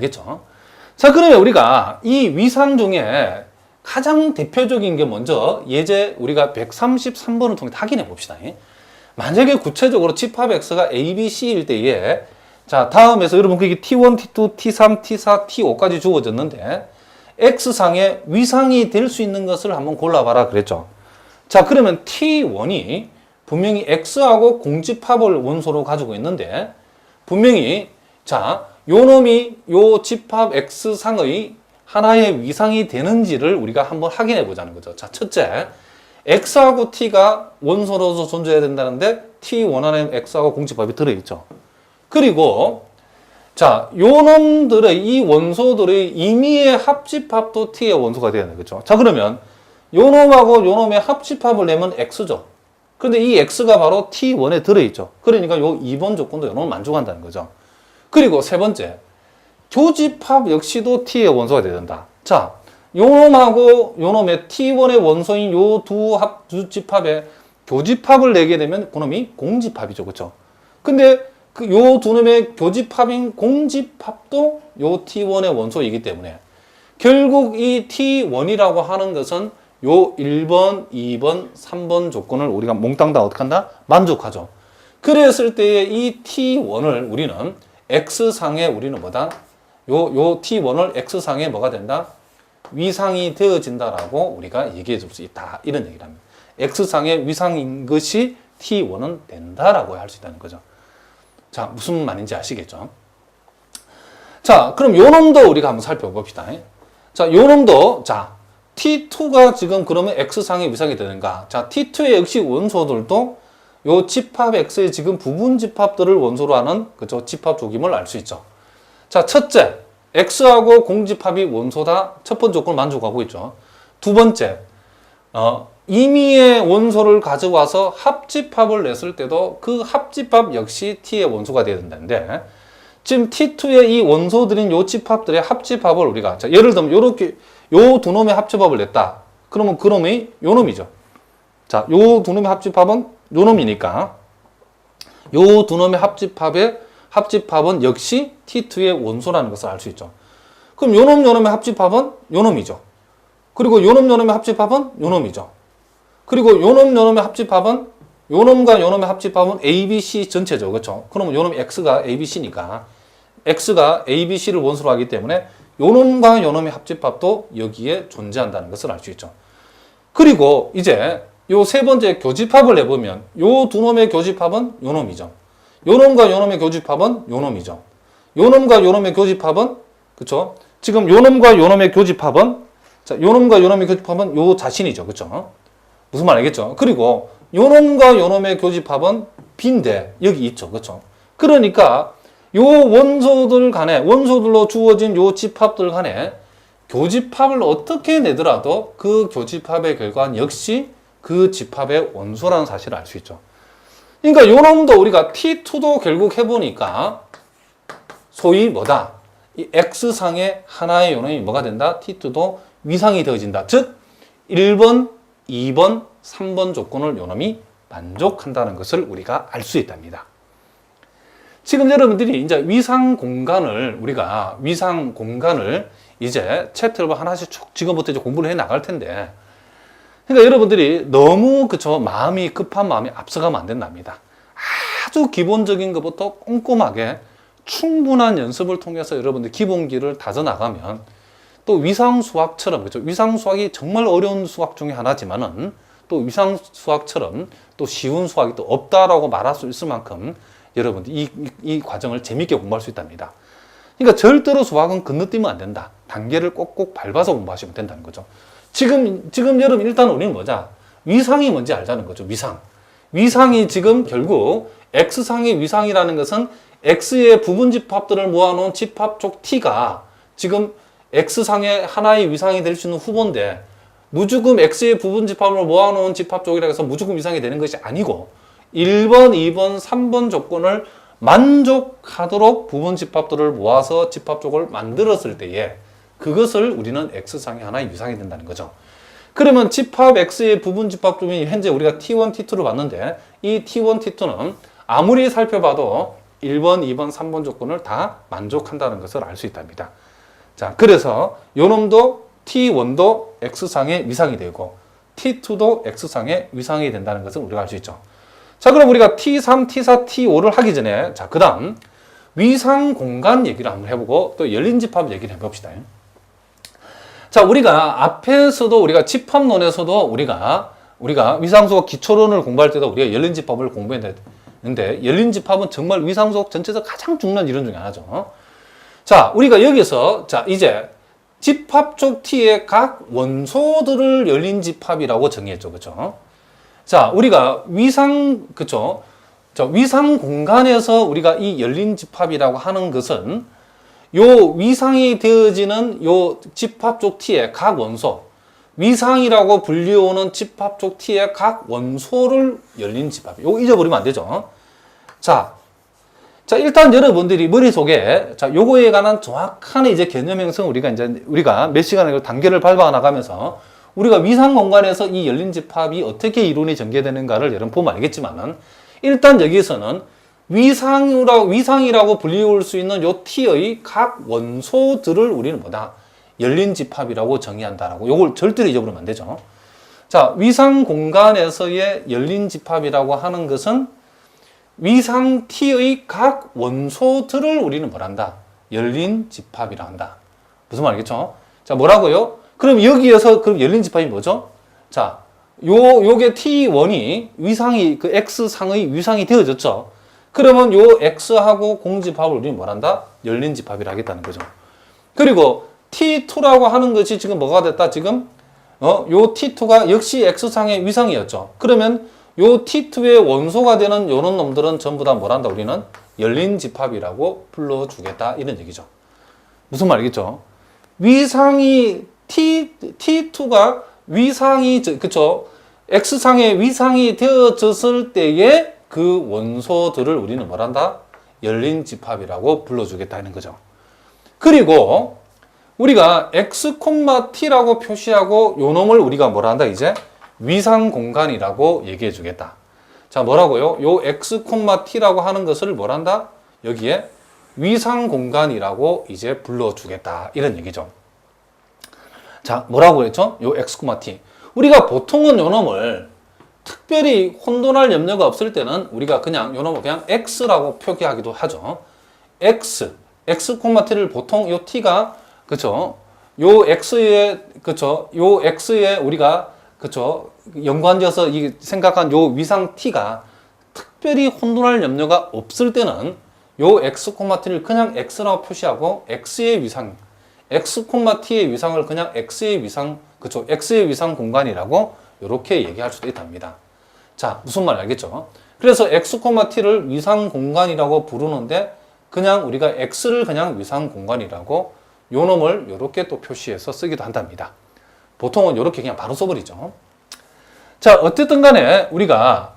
알겠죠? 자, 그러면 우리가 이 위상 중에 가장 대표적인 게 먼저 예제 우리가 133번을 통해 확인해 봅시다. 만약에 구체적으로 집합 X가 A, B, C일 때에 자, 다음에서 여러분 그게 T1, T2, T3, T4, T5까지 주어졌는데 X상의 위상이 될 수 있는 것을 한번 골라봐라 그랬죠. 자, 그러면 T1이 분명히 X하고 공집합을 원소로 가지고 있는데 분명히 자, 요 놈이 요 집합 X상의 하나의 위상이 되는지를 우리가 한번 확인해 보자는 거죠. 자, 첫째. X하고 T가 원소로서 존재해야 된다는데 T1 안에 X하고 공집합이 들어있죠. 그리고 자, 요 놈들의 이 원소들의 임의의 합집합도 T의 원소가 되어야 되겠죠. 자, 그러면 요 놈하고 요 놈의 합집합을 내면 X죠. 근데 이 X가 바로 T1에 들어있죠. 그러니까 요 2번 조건도 요 놈을 만족한다는 거죠. 그리고 세 번째, 교집합 역시도 T의 원소가 되야 된다. 자, 요 놈하고 요 놈의 T1의 원소인 요 두 합, 두 집합의 교집합을 내게 되면 그놈이 공집합이죠. 그쵸? 근데 그 요 두 놈의 교집합인 공집합도 요 T1의 원소이기 때문에 결국 이 T1이라고 하는 것은 요 1번, 2번, 3번 조건을 우리가 몽땅 다 어떻게 한다? 만족하죠. 그랬을 때에 이 T1을 우리는 X상에 우리는 뭐다? 요, 요 T1을 X상에 뭐가 된다? 위상이 되어진다라고 우리가 얘기해 줄 수 있다. 이런 얘기를 합니다. X상의 위상인 것이 T1은 된다라고 할 수 있다는 거죠. 자, 무슨 말인지 아시겠죠? 자, 그럼 요 놈도 우리가 한번 살펴봅시다. 자, 요 놈도, 자, T2가 지금 그러면 X상의 위상이 되는가? 자, T2의 역시 원소들도 요 집합 X의 지금 부분 집합들을 원소로 하는 그죠 집합 조짐을 알 수 있죠. 자, 첫째, X하고 공집합이 원소다. 첫 번째 조건을 만족하고 있죠. 두 번째, 어, 임의의 원소를 가져와서 합집합을 냈을 때도 그 합집합 역시 T의 원소가 되어야 된다는데, 지금 T2의 이 원소들인 요 집합들의 합집합을 우리가, 자, 예를 들면 요렇게, 요 두 놈의 합집합을 냈다. 그러면 그 놈이 요 놈이죠. 자, 요 두 놈의 합집합은 요 놈이니까, 요 두 놈의 합집합의 합집합은 역시 T2의 원소라는 것을 알 수 있죠. 그럼 요놈 요놈의 합집합은 요놈이죠. 그리고 요놈 요놈의 합집합은 요놈이죠. 그리고 요놈 요놈의 합집합은 요놈과 요놈의 합집합은 ABC 전체죠. 그렇죠? 그러면 요놈 X가 ABC니까 X가 ABC를 원소로 하기 때문에 요놈과 요놈의 합집합도 여기에 존재한다는 것을 알 수 있죠. 그리고 이제 요 세 번째 교집합을 내보면 요 두 놈의 교집합은 요 놈이죠. 요 놈과 요 놈의 교집합은 요 놈이죠. 요 놈과 요 놈의 교집합은 그쵸? 지금 요 놈과 요 놈의 교집합은 자, 요 놈과 요 놈의 교집합은 요 자신이죠. 그쵸? 무슨 말 알겠죠? 그리고 요 놈과 요 놈의 교집합은 빈대 여기 있죠. 그쵸? 그러니까 요 원소들 간에 원소들로 주어진 요 집합들 간에 교집합을 어떻게 내더라도 그 교집합의 결과는 역시 그 집합의 원소라는 사실을 알 수 있죠. 그러니까 요놈도 우리가 T2도 결국 해보니까 소위 뭐다? 이 X상의 하나의 요놈이 뭐가 된다? T2도 위상이 되어진다. 즉, 1번, 2번, 3번 조건을 요놈이 만족한다는 것을 우리가 알 수 있답니다. 지금 여러분들이 이제 위상 공간을 우리가 위상 공간을 이제 챕터를 하나씩 쭉 지금부터 이제 공부를 해 나갈 텐데 그러니까 여러분들이 너무 그쵸 마음이 급한 마음이 앞서가면 안 된답니다. 아주 기본적인 것부터 꼼꼼하게 충분한 연습을 통해서 여러분들 기본기를 다져 나가면 또 위상 수학처럼 그죠 위상 수학이 정말 어려운 수학 중에 하나지만은 또 위상 수학처럼 또 쉬운 수학이 또 없다라고 말할 수 있을 만큼 여러분들 이, 이, 이 과정을 재밌게 공부할 수 있답니다. 그러니까 절대로 수학은 건너뛰면 안 된다. 단계를 꼭꼭 밟아서 공부하시면 된다는 거죠. 지금, 지금 여러분 일단 우리는 뭐자? 위상이 뭔지 알자는 거죠. 위상. 위상이 지금 결국 X상의 위상이라는 것은 X의 부분 집합들을 모아놓은 집합 쪽 T가 지금 X상의 하나의 위상이 될 수 있는 후보인데 무조건 X의 부분 집합을 모아놓은 집합 쪽이라 해서 무조건 위상이 되는 것이 아니고 1번, 2번, 3번 조건을 만족하도록 부분 집합들을 모아서 집합 쪽을 만들었을 때에 그것을 우리는 X상의 하나의 위상이 된다는 거죠. 그러면 집합 X의 부분 집합 중에 현재 우리가 T1, T2를 봤는데 이 T1, T2는 아무리 살펴봐도 1번, 2번, 3번 조건을 다 만족한다는 것을 알 수 있답니다. 자, 그래서 요 놈도 T1도 X상의 위상이 되고 T2도 X상의 위상이 된다는 것을 우리가 알 수 있죠. 자, 그럼 우리가 T3, T4, T5를 하기 전에 자, 그다음 위상 공간 얘기를 한번 해보고 또 열린 집합 얘기를 해봅시다. 자, 우리가 앞에서도 우리가 집합론에서도 우리가 우리가 위상수학 기초론을 공부할 때도 우리가 열린 집합을 공부했는데 열린 집합은 정말 위상수학 전체에서 가장 중요한 이론 중에 하나죠. 자, 우리가 여기서 자, 이제 집합 쪽 T의 각 원소들을 열린 집합이라고 정의했죠. 그죠? 자, 우리가 위상 그죠? 저 위상 공간에서 우리가 이 열린 집합이라고 하는 것은 요 위상이 되어지는 요 집합 쪽 T의 각 원소 위상이라고 불리우는 집합 쪽 T의 각 원소를 열린 집합. 요거 잊어버리면 안 되죠. 자, 자 일단 여러분들이 머릿속에 자 요거에 관한 정확한 이제 개념 형성 우리가 이제 우리가 몇 시간을 단계를 밟아 나가면서 우리가 위상 공간에서 이 열린 집합이 어떻게 이론이 전개되는가를 여러분 보면 알겠지만은 일단 여기서는 위상이라고 위상이라고 불리울 수 있는 요 T의 각 원소들을 우리는 뭐다 열린 집합이라고 정의한다라고 요걸 절대로 잊어버리면 안 되죠. 자 위상 공간에서의 열린 집합이라고 하는 것은 위상 T의 각 원소들을 우리는 뭐란다? 열린 집합이라 한다. 무슨 말이겠죠? 자, 뭐라고요? 그럼 여기에서 그럼 열린 집합이 뭐죠? 자, 요 요게 T1이 위상이 그 X상의 위상이 되어졌죠. 그러면 요 X하고 공집합을 우리는 뭐란다? 열린 집합이라 하겠다는 거죠. 그리고 T2라고 하는 것이 지금 뭐가 됐다? 지금 어, 요 T2가 역시 X상의 위상이었죠. 그러면 요 T2의 원소가 되는 요런 놈들은 전부 다 뭐란다? 우리는 열린 집합이라고 불러주겠다. 이런 얘기죠. 무슨 말이겠죠? 위상이 T, T2가 위상이, 저- 그쵸? X상의 위상이 되어졌을 때에 그 원소들을 우리는 뭐란다? 열린 집합이라고 불러주겠다는 거죠. 그리고 우리가 x, t라고 표시하고 요 놈을 우리가 뭐라 한다 이제 위상 공간이라고 얘기해 주겠다. 자, 뭐라고요? 요 x, t라고 하는 것을 뭐라 한다? 여기에 위상 공간이라고 이제 불러 주겠다. 이런 얘기죠. 자, 뭐라고 했죠? 요 x, t. 우리가 보통은 요 놈을 특별히 혼돈할 염려가 없을 때는 우리가 그냥 요 놈을 그냥 x라고 표기하기도 하죠. x, x, t를 보통 요 t가 그쵸? 요 x에 그쵸? 요 x에 우리가 그쵸? 연관지어서 이 생각한 요 위상 t가 특별히 혼돈할 염려가 없을 때는 요 x, t를 그냥 x라고 표시하고 x의 위상, x, t의 위상을 그냥 x의 위상, 그쵸? x의 위상 공간이라고 이렇게 얘기할 수도 있답니다. 자, 무슨 말 알겠죠? 그래서 x, t를 위상 공간이라고 부르는데 그냥 우리가 x를 그냥 위상 공간이라고 요 놈을 이렇게 또 표시해서 쓰기도 한답니다. 보통은 이렇게 그냥 바로 써버리죠. 자, 어쨌든 간에 우리가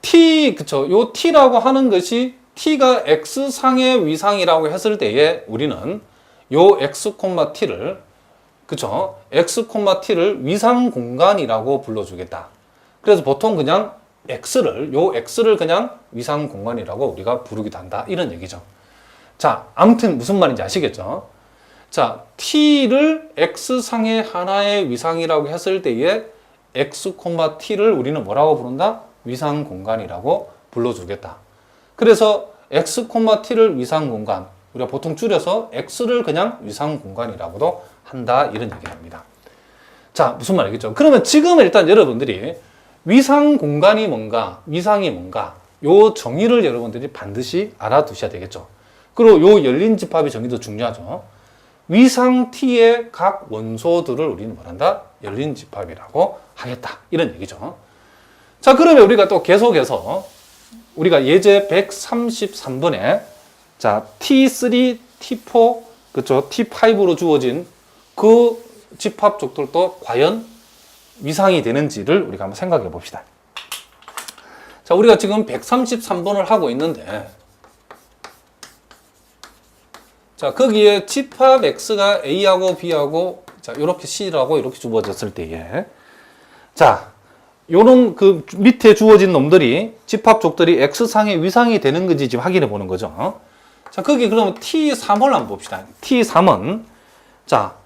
t, 그쵸. 요 t라고 하는 것이 t가 x상의 위상이라고 했을 때에 우리는 요 x, t를 그쵸. x, t를 위상 공간이라고 불러주겠다. 그래서 보통 그냥 x를, 요 x를 그냥 위상 공간이라고 우리가 부르기도 한다. 이런 얘기죠. 자, 아무튼 무슨 말인지 아시겠죠? 자, t를 x상의 하나의 위상이라고 했을 때에 x, t를 우리는 뭐라고 부른다? 위상 공간이라고 불러주겠다. 그래서 x, t를 위상 공간, 우리가 보통 줄여서 x를 그냥 위상 공간이라고도 한다 이런 얘기를 합니다. 자, 무슨 말이겠죠? 그러면 지금 일단 여러분들이 위상 공간이 뭔가, 위상이 뭔가, 요 정의를 여러분들이 반드시 알아두셔야 되겠죠. 그리고 요 열린 집합의 정의도 중요하죠. 위상 T의 각 원소들을 우리는 뭐란다? 열린 집합이라고 하겠다. 이런 얘기죠. 자, 그러면 우리가 또 계속해서 우리가 예제 133번에 자, T3, T4, 그쵸? T5로 주어진 그 집합 족들도 과연 위상이 되는지를 우리가 한번 생각해 봅시다. 자, 우리가 지금 133번을 하고 있는데 자, 거기에 집합 X가 A하고 B하고 자, 이렇게 C라고 이렇게 주어졌을 때에 자, 요놈 그 밑에 주어진 놈들이 집합 족들이 X상의 위상이 되는 건지 지금 확인해 보는 거죠. 자, 거기 그러면 T3을 한번 봅시다. T3은 자,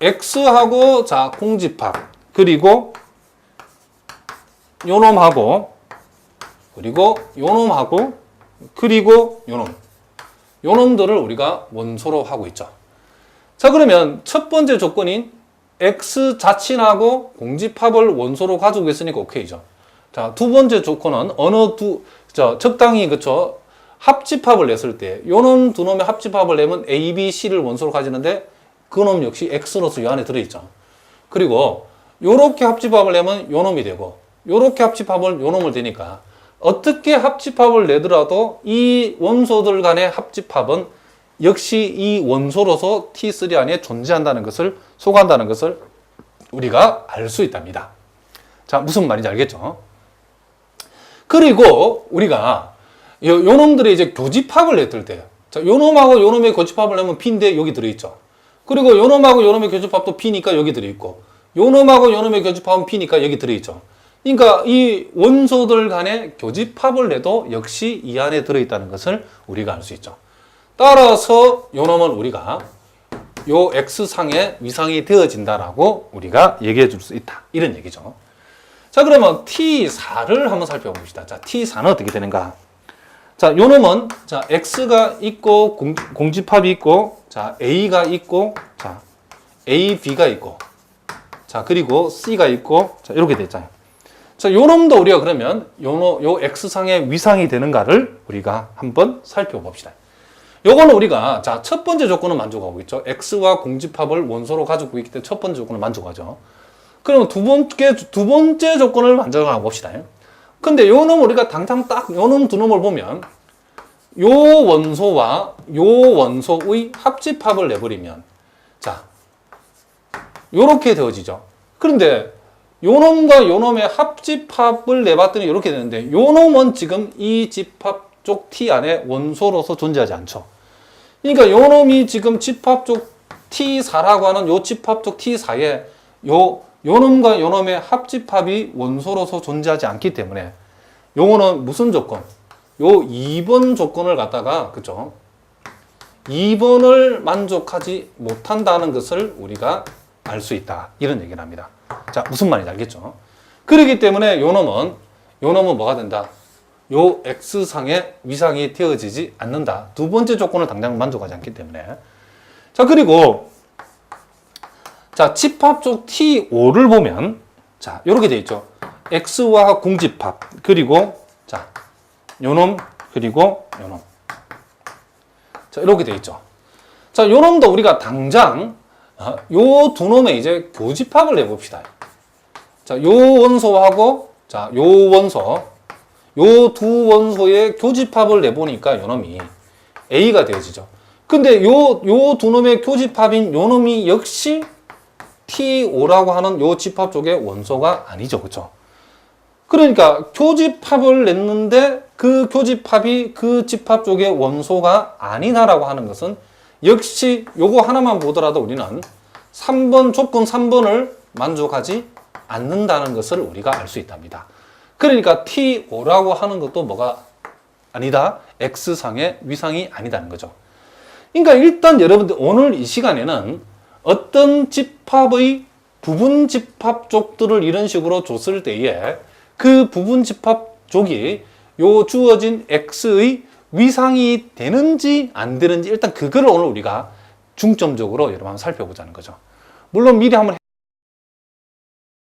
X하고 자, 공집합 그리고 요놈하고 그리고 요놈하고 그리고 요놈 요놈들을 우리가 원소로 하고 있죠. 자, 그러면 첫 번째 조건인 X 자친하고 공집합을 원소로 가지고 있으니까 오케이죠. 자, 두 번째 조건은 어느 두, 저, 적당히, 그쵸. 합집합을 냈을 때, 요놈 두 놈의 합집합을 내면 A, B, C를 원소로 가지는데, 그놈 역시 X로서 요 안에 들어있죠. 그리고, 요렇게 합집합을 내면 요 놈이 되고, 요렇게 합집합을 요 놈을 되니까, 어떻게 합집합을 내더라도 이 원소들 간의 합집합은 역시 이 원소로서 T3 안에 존재한다는 것을 소개한다는 것을 우리가 알 수 있답니다. 자, 무슨 말인지 알겠죠? 그리고 우리가 요, 요 놈들이 이제 교집합을 냈을 때, 자, 요 놈하고 요 놈의 교집합을 내면 P인데 여기 들어있죠. 그리고 요 놈하고 요 놈의 교집합도 P니까 여기 들어있고, 요 놈하고 요 놈의 교집합은 P니까 여기 들어있죠. 그러니까 이 원소들 간의 교집합을 내도 역시 이 안에 들어있다는 것을 우리가 알 수 있죠. 따라서 요 놈은 우리가 요 X상의 위상이 되어진다라고 우리가 얘기해 줄 수 있다. 이런 얘기죠. 자, 그러면 T4를 한번 살펴봅시다. 자, T4는 어떻게 되는가? 자, 요 놈은 자, X가 있고 공, 공집합이 있고 자, A가 있고 자, A, B가 있고 자, 그리고 C가 있고 자, 이렇게 됐잖아요. 자, 요 놈도 우리가 그러면 요, 놈- 요 X상의 위상이 되는가를 우리가 한번 살펴봅시다. 요거는 우리가 자, 첫 번째 조건은 만족하고 있죠. X와 공집합을 원소로 가지고 있기 때문에 첫 번째 조건을 만족하죠. 그러면 두 번째 두 번째 조건을 만족하고 봅시다. 근데 요 놈 우리가 당장 딱 요 놈 두 놈을 보면 요 원소와 요 원소의 합집합을 내버리면 자 요렇게 되어지죠. 그런데 요 놈과 요 놈의 합집합을 내봤더니 이렇게 되는데 요 놈은 지금 이 집합 쪽 T 안에 원소로서 존재하지 않죠. 그러니까 요 놈이 지금 집합 쪽 T4라고 하는 요 집합 쪽 T4에 요, 요 놈과 요 놈의 합집합이 원소로서 존재하지 않기 때문에 요거는 무슨 조건? 요 2번 조건을 갖다가 그죠? 2번을 만족하지 못한다는 것을 우리가 알 수 있다. 이런 얘기를 합니다. 자, 무슨 말인지 알겠죠? 그렇기 때문에 요 놈은 요 놈은 뭐가 된다? 요 X상의 위상이 되어지지 않는다. 두 번째 조건을 당장 만족하지 않기 때문에. 자, 그리고 자, 집합 쪽 T5를 보면 자, 요렇게 돼 있죠. X와 공집합. 그리고 자, 요놈 그리고 요놈. 자, 이렇게 돼 있죠. 자, 요 놈도 우리가 당장 어, 요두 놈의 이제 교집합을 내봅시다. 자, 요 원소하고 자, 요 원소 요 두 원소의 교집합을 내보니까 요 놈이 A가 되어지죠. 근데 요 요 두 놈의 교집합인 요 놈이 역시 T5라고 하는 요 집합 쪽의 원소가 아니죠. 그렇죠? 그러니까 교집합을 냈는데 그 교집합이 그 집합 쪽의 원소가 아니다라고 하는 것은 역시 요거 하나만 보더라도 우리는 3번 조건 3번을 만족하지 않는다는 것을 우리가 알 수 있답니다. 그러니까 T5라고 하는 것도 뭐가 아니다? X상의 위상이 아니다는 거죠. 그러니까 일단 여러분들 오늘 이 시간에는 어떤 집합의 부분 집합 쪽들을 이런 식으로 줬을 때에 그 부분 집합 쪽이 요 주어진 X의 위상이 되는지 안 되는지 일단 그거를 오늘 우리가 중점적으로 여러분 한번 살펴보자는 거죠. 물론 미리 한번